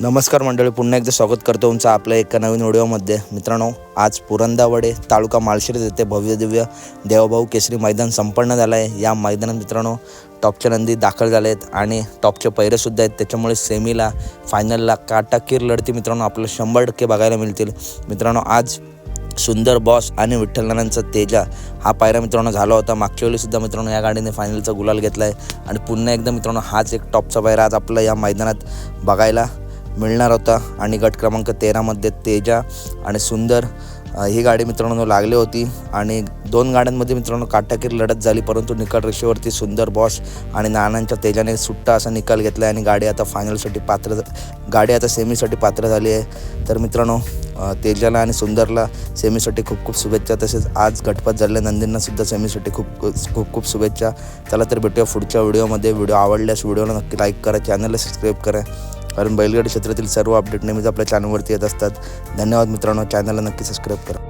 नमस्कार मंडळी पुन्हा एकदा स्वागत करतो तुमचं आपल्या एका नवीन व्हिडिओमध्ये. मित्रांनो आज पुरंदावडे तालुका माळशिरस येथे भव्यदिव्य देवभाऊ केसरी मैदान संपन्न झालं आहे या मैदानात मित्रांनो टॉपच्या नंदी दाखल झाले आहेत आणि टॉपचे पैरेसुद्धा आहेत. त्याच्यामुळे सेमीला फायनलला काटाकीर लढती मित्रांनो आपल्याला शंभर टक्के बघायला मिळतील. मित्रांनो आज सुंदर बॉस आणि विठ्ठलनारायणचा तेजा हा पायरा मित्रांनो झाला होता. मागच्या वेळीसुद्धा मित्रांनो या गाडीने फायनलचा गुलाल घेतला आहे आणि पुन्हा एकदा मित्रांनो हाच एक टॉपचा पायरा आज आपला या मैदानात बघायला मिळणार होता. आणि गट क्रमांक तेरामध्ये तेजा आणि सुंदर ही गाडी मित्रांनो लागली होती. आणि दोन गाड्यांमध्ये मित्रांनो काटाकीर लढत झाली परंतु निकाल रेषेवरती सुंदर बॉस आणि नानांच्या तेजाने सुट्टा असा निकाल घेतला आहे आणि गाडी आता फायनलसाठी पात्र गाडी आता सेमीसाठी पात्र झाली आहे. तर मित्रांनो तेजाला आणि सुंदरला सेमीसाठी खूप खूप शुभेच्छा. तसेच आज गटपात झालेल्या नंदींनासुद्धा सेमीसाठी खूप खूप खूप शुभेच्छा. चला तर भेटूया पुढच्या व्हिडिओमध्ये. व्हिडिओ आवडल्यास व्हिडिओला नक्की लाईक करा चॅनलला सबस्क्राईब करा. कारण बैलगाडी क्षेत्रातील सर्व अपडेट नेहमीच आपल्या चॅनलवरती येत असतात. धन्यवाद मित्रांनो. चॅनलला नक्की सबस्क्राईब करा.